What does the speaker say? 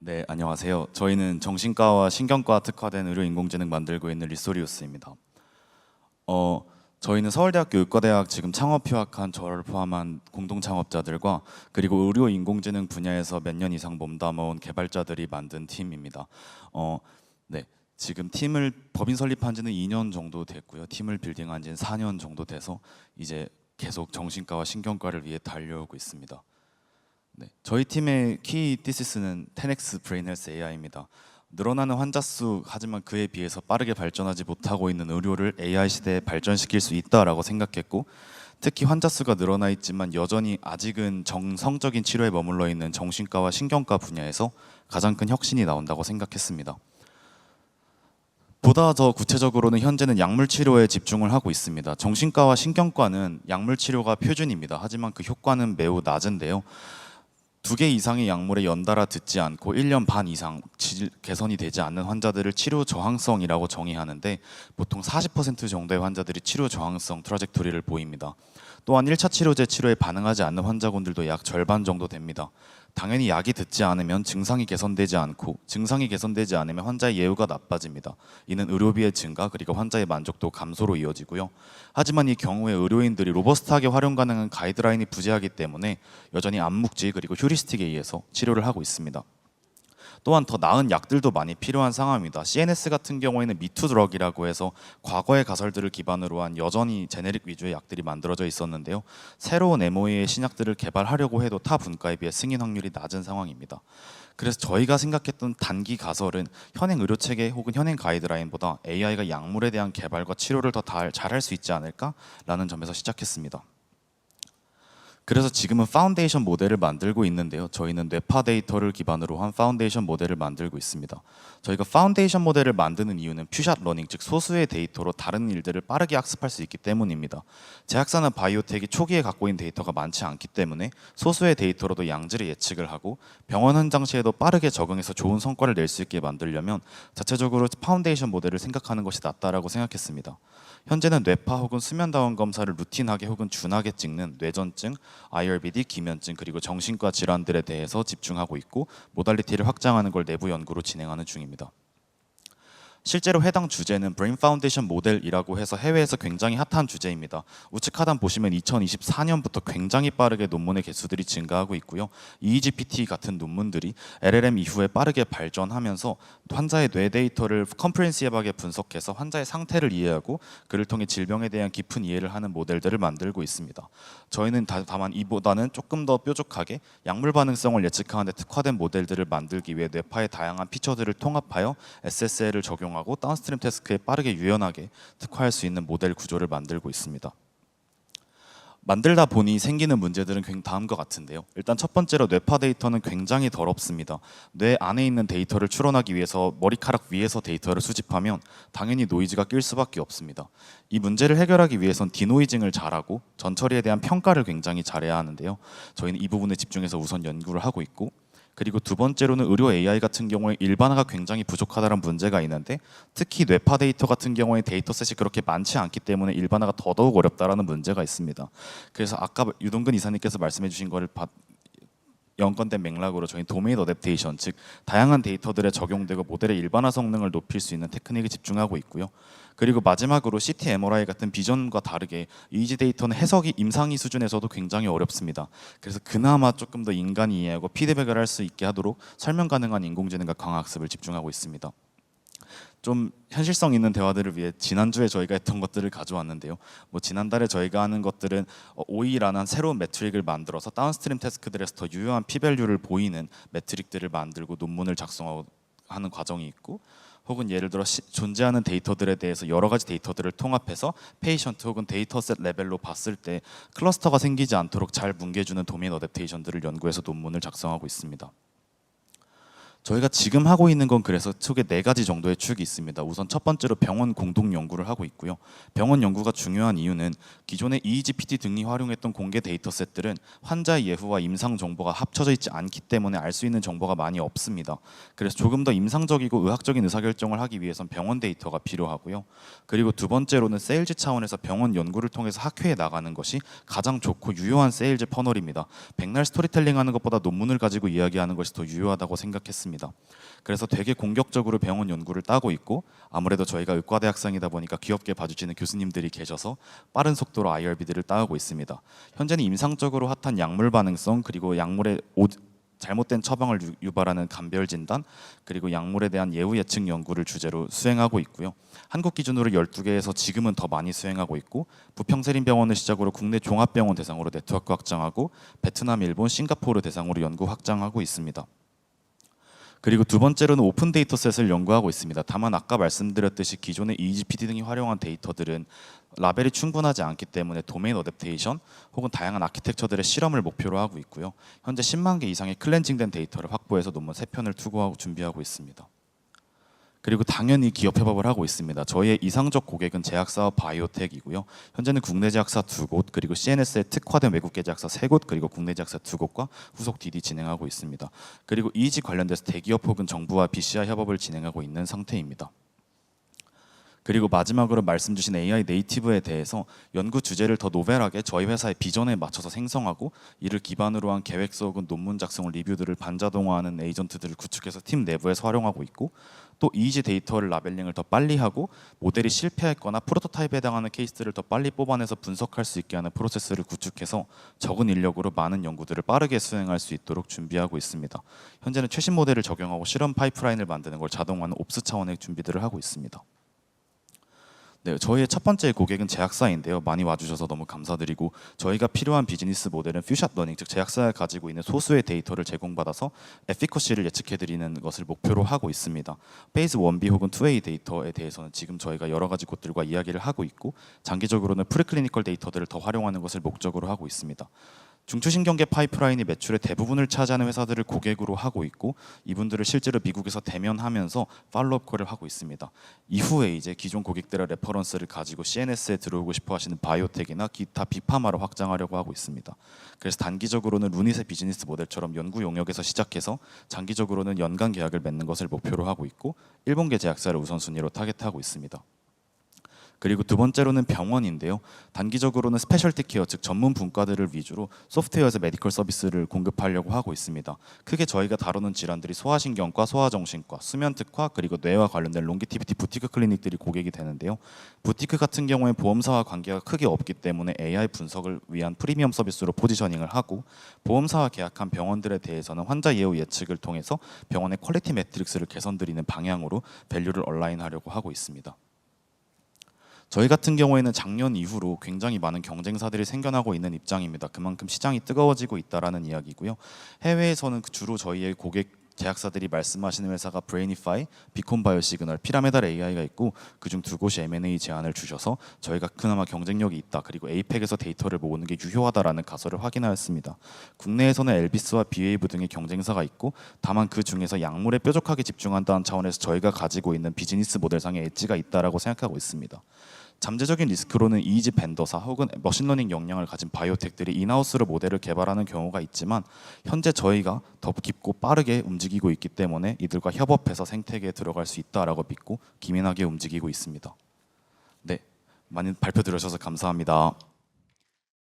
네, 안녕하세요. 저희는 정신과와 신경과 특화된 의료 인공지능 만들고 있는 리소리우스입니다. 어, 저희는 서울대학교 의과대학 지금 창업 휴학한 저를 포함한 공동 창업자들과 그리고 의료 인공지능 분야에서 몇 년 이상 몸담아온 개발자들이 만든 팀입니다. 어, 네. 지금 팀을 법인 설립한 지는 2년 정도 됐고요. 팀을 빌딩한 지는 4년 정도 돼서 이제 계속 정신과와 신경과를 위해 달려오고 있습니다. 네, 저희 팀의 키 디시스는 10x 브레인 헬스 AI입니다. 늘어나는 환자 수 하지만 그에 비해서 빠르게 발전하지 못하고 있는 의료를 AI 시대에 발전시킬 수 있다라고 생각했고 특히 환자 수가 늘어나 있지만 여전히 아직은 정성적인 치료에 머물러 있는 정신과와 신경과 분야에서 가장 큰 혁신이 나온다고 생각했습니다. 보다 더 구체적으로는 현재는 약물 치료에 집중을 하고 있습니다. 정신과와 신경과는 약물 치료가 표준입니다. 하지만 그 효과는 매우 낮은데요. 두 개 이상의 약물에 연달아 듣지 않고 1년 반 이상 질 개선이 되지 않는 환자들을 치료 저항성이라고 정의하는데 보통 40% 정도의 환자들이 치료 저항성 트라젝토리를 보입니다. 또한 1차 치료제 치료에 반응하지 않는 환자군들도 약 절반 정도 됩니다. 당연히 약이 듣지 않으면 증상이 개선되지 않고 증상이 개선되지 않으면 환자의 예후가 나빠집니다. 이는 의료비의 증가 그리고 환자의 만족도 감소로 이어지고요. 하지만 이 경우에 의료인들이 로버스트하게 활용 가능한 가이드라인이 부재하기 때문에 여전히 암묵지 그리고 휴리스틱에 의해서 치료를 하고 있습니다. 또한 더 나은 약들도 많이 필요한 상황입니다. CNS 같은 경우에는 미투 드럭이라고 해서 과거의 가설들을 기반으로 한 여전히 제네릭 위주의 약들이 만들어져 있었는데요. 새로운 MOA의 신약들을 개발하려고 해도 타 분과에 비해 승인 확률이 낮은 상황입니다. 그래서 저희가 생각했던 단기 가설은 현행 의료 체계 혹은 현행 가이드라인보다 AI가 약물에 대한 개발과 치료를 더 잘할 수 있지 않을까라는 점에서 시작했습니다. 그래서 지금은 파운데이션 모델을 만들고 있는데요. 저희는 뇌파 데이터를 기반으로 한 파운데이션 모델을 만들고 있습니다. 저희가 파운데이션 모델을 만드는 이유는 퓨샷 러닝 즉 소수의 데이터로 다른 일들을 빠르게 학습할 수 있기 때문입니다. 제약사나 바이오텍이 초기에 갖고 있는 데이터가 많지 않기 때문에 소수의 데이터로도 양질의 예측을 하고 병원 현장 시에도 빠르게 적응해서 좋은 성과를 낼 수 있게 만들려면 자체적으로 파운데이션 모델을 생각하는 것이 낫다라고 생각했습니다. 현재는 뇌파 혹은 수면 다원 검사를 루틴하게 혹은 준하게 찍는 뇌전증, IRBD, 기면증 그리고 정신과 질환들에 대해서 집중하고 있고 모달리티를 확장하는 걸 내부 연구로 진행하는 중입니다. 실제로 해당 주제는 브레인 파운데이션 모델이라고 해서 해외에서 굉장히 핫한 주제입니다. 우측 하단 보시면 2024년부터 굉장히 빠르게 논문의 개수들이 증가하고 있고요. EEGPT 같은 논문들이 LLM 이후에 빠르게 발전하면서 환자의 뇌 데이터를 컴프렌시브하게 분석해서 환자의 상태를 이해하고 그를 통해 질병에 대한 깊은 이해를 하는 모델들을 만들고 있습니다. 저희는 다, 만 이보다는 조금 더 뾰족하게 약물 반응성을 예측하는 데 특화된 모델들을 만들기 위해 뇌파의 다양한 피처들을 통합하여 SSL을 적용하고 활용하고 다운스트림 태스크에 빠르게 유연하게 특화할 수 있는 모델 구조를 만들고 있습니다. 만들다 보니 생기는 문제들은 다음과 같은데요. 일단 첫 번째로 뇌파 데이터는 굉장히 더럽습니다. 뇌 안에 있는 데이터를 추론하기 위해서 머리카락 위에서 데이터를 수집하면 당연히 노이즈가 낄 수밖에 없습니다. 이 문제를 해결하기 위해선 디노이징을 잘하고 전처리에 대한 평가를 굉장히 잘해야 하는데요. 저희는 이 부분에 집중해서 우선 연구를 하고 있고 그리고 두 번째로는 의료 AI 같은 경우에 일반화가 굉장히 부족하다는 문제가 있는데 특히 뇌파 데이터 같은 경우에 데이터셋이 그렇게 많지 않기 때문에 일반화가 더더욱 어렵다라는 문제가 있습니다. 그래서 아까 유동근 이사님께서 말씀해 주신 거를 연관된 맥락으로 저희 도메인 어댑테이션 즉 다양한 데이터들에 적용되고 모델의 일반화 성능을 높일 수 있는 테크닉에 집중하고 있고요. 그리고 마지막으로 CT MRI 같은 비전과 다르게 이지 데이터는 해석이 임상이 수준에서도 굉장히 어렵습니다. 그래서 그나마 조금 더 인간이 이해하고 피드백을 할 수 있게 하도록 설명 가능한 인공지능과 강학습을 집중하고 있습니다. 좀 현실성 있는 대화들을 위해 지난주에 저희가 했던 것들을 가져왔는데요. 뭐 지난달에 저희가 하는 것들은 OE라는 새로운 매트릭을 만들어서 다운스트림 태스크들에서 더 유효한 피밸류를 보이는 매트릭들을 만들고 논문을 작성하고 하는 과정이 있고 혹은 예를 들어 시, 존재하는 데이터들에 대해서 여러 가지 데이터들을 통합해서 페이션트 혹은 데이터셋 레벨로 봤을 때 클러스터가 생기지 않도록 잘 뭉개주는 도메인 어댑테이션들을 연구해서 논문을 작성하고 있습니다. 저희가 지금 하고 있는 건 그래서 크게 네 가지 정도의 축이 있습니다. 우선 첫 번째로 병원 공동 연구를 하고 있고요. 병원 연구가 중요한 이유는 기존의 EEGPT 등이 활용했던 공개 데이터셋들은 환자의 예후와 임상 정보가 합쳐져 있지 않기 때문에 알 수 있는 정보가 많이 없습니다. 그래서 조금 더 임상적이고 의학적인 의사결정을 하기 위해선 병원 데이터가 필요하고요. 그리고 두 번째로는 세일즈 차원에서 병원 연구를 통해서 학회에 나가는 것이 가장 좋고 유효한 세일즈 퍼널입니다. 백날 스토리텔링 하는 것보다 논문을 가지고 이야기하는 것이 더 유효하다고 생각했습니다. 있습니다. 그래서 되게 공격적으로 병원 연구를 따고 있고 아무래도 저희가 의과대 학생이다 보니까 귀엽게 봐주시는 교수님들이 계셔서 빠른 속도로 IRB들을 따오고 있습니다. 현재는 임상적으로 핫한 약물 반응성 그리고 약물의 오- 잘못된 처방을 유- 유발하는 감별 진단 그리고 약물에 대한 예후 예측 연구를 주제로 수행하고 있고요. 한국 기준으로 12개에서 지금은 더 많이 수행하고 있고 부평세린병원을 시작으로 국내 종합병원 대상으로 네트워크 확장하고 베트남, 일본, 싱가포르 대상으로 연구 확장하고 있습니다. 그리고 두 번째로는 오픈 데이터셋을 연구하고 있습니다. 다만 아까 말씀드렸듯이 기존의 EGPD 등이 활용한 데이터들은 라벨이 충분하지 않기 때문에 도메인 어댑테이션 혹은 다양한 아키텍처들의 실험을 목표로 하고 있고요. 현재 10만 개 이상의 클렌징된 데이터를 확보해서 논문 3편을 투고하고 준비하고 있습니다. 그리고 당연히 기업 협업을 하고 있습니다. 저희의 이상적 고객은 제약사와 바이오텍이고요. 현재는 국내 제약사 두 곳, 그리고 CNS에 특화된 외국계 제약사 세 곳, 그리고 국내 제약사 두 곳과 후속 DD 진행하고 있습니다. 그리고 이지 관련돼서 대기업 혹은 정부와 BCI 협업을 진행하고 있는 상태입니다. 그리고 마지막으로 말씀 주신 AI 네이티브에 대해서 연구 주제를 더 노벨하게 저희 회사의 비전에 맞춰서 생성하고 이를 기반으로 한 계획서 혹은 논문 작성 리뷰들을 반자동화하는 에이전트들을 구축해서 팀 내부에서 활용하고 있고 또 이지 데이터를 라벨링을 더 빨리 하고 모델이 실패했거나 프로토타입에 해당하는 케이스들을 더 빨리 뽑아내서 분석할 수 있게 하는 프로세스를 구축해서 적은 인력으로 많은 연구들을 빠르게 수행할 수 있도록 준비하고 있습니다. 현재는 최신 모델을 적용하고 실험 파이프라인을 만드는 걸 자동화하는 옵스 차원의 준비들을 하고 있습니다. 네, 저희의 첫 번째 고객은 제약사인데요. 많이 와주셔서 너무 감사드리고 저희가 필요한 비즈니스 모델은 퓨샷 러닝, 즉 제약사가 가지고 있는 소수의 데이터를 제공받아서 에피커시를 예측해드리는 것을 목표로 하고 있습니다. 페이즈 1B 혹은 2A 데이터에 대해서는 지금 저희가 여러 가지 곳들과 이야기를 하고 있고 장기적으로는 프리클리니컬 데이터들을 더 활용하는 것을 목적으로 하고 있습니다. 중추신경계 파이프라인이 매출의 대부분을 차지하는 회사들을 고객으로 하고 있고 이분들을 실제로 미국에서 대면하면서 팔로업 콜을 하고 있습니다. 이후에 이제 기존 고객들의 레퍼런스를 가지고 CNS에 들어오고 싶어 하시는 바이오텍이나 기타 비파마로 확장하려고 하고 있습니다. 그래서 단기적으로는 루닛의 비즈니스 모델처럼 연구 용역에서 시작해서 장기적으로는 연간 계약을 맺는 것을 목표로 하고 있고 일본계 제약사를 우선순위로 타겟하고 있습니다. 그리고 두 번째로는 병원인데요. 단기적으로는 스페셜티 케어 즉 전문 분과들을 위주로 소프트웨어에서 메디컬 서비스를 공급하려고 하고 있습니다. 크게 저희가 다루는 질환들이 소아신경과 소아정신과, 수면 특화 그리고 뇌와 관련된 롱기티비티 부티크 클리닉들이 고객이 되는데요. 부티크 같은 경우에 보험사와 관계가 크게 없기 때문에 AI 분석을 위한 프리미엄 서비스로 포지셔닝을 하고 보험사와 계약한 병원들에 대해서는 환자 예우 예측을 통해서 병원의 퀄리티 매트릭스를 개선드리는 방향으로 밸류를 얼라인하려고 하고 있습니다. 저희 같은 경우에는 작년 이후로 굉장히 많은 경쟁사들이 생겨나고 있는 입장입니다. 그만큼 시장이 뜨거워지고 있다라는 이야기고요. 해외에서는 주로 저희의 고객 제약사들이 말씀하시는 회사가 브레이니파이, 비콘바이오 시그널, 피라메달 AI가 있고 그중 두 곳이 M&A 제안을 주셔서 저희가 그나마 경쟁력이 있다. 그리고 에이펙에서 데이터를 모으는 게 유효하다라는 가설을 확인하였습니다. 국내에서는 엘비스와 비웨이브 등의 경쟁사가 있고 다만 그 중에서 약물에 뾰족하게 집중한다는 차원에서 저희가 가지고 있는 비즈니스 모델상의 엣지가 있다라고 생각하고 있습니다. 잠재적인 리스크로는 이지 벤더사 혹은 머신러닝 역량을 가진 바이오텍들이 인하우스로 모델을 개발하는 경우가 있지만 현재 저희가 더 깊고 빠르게 움직이고 있기 때문에 이들과 협업해서 생태계에 들어갈 수 있다라고 믿고 기민하게 움직이고 있습니다. 네, 많이 발표 들으셔서 감사합니다.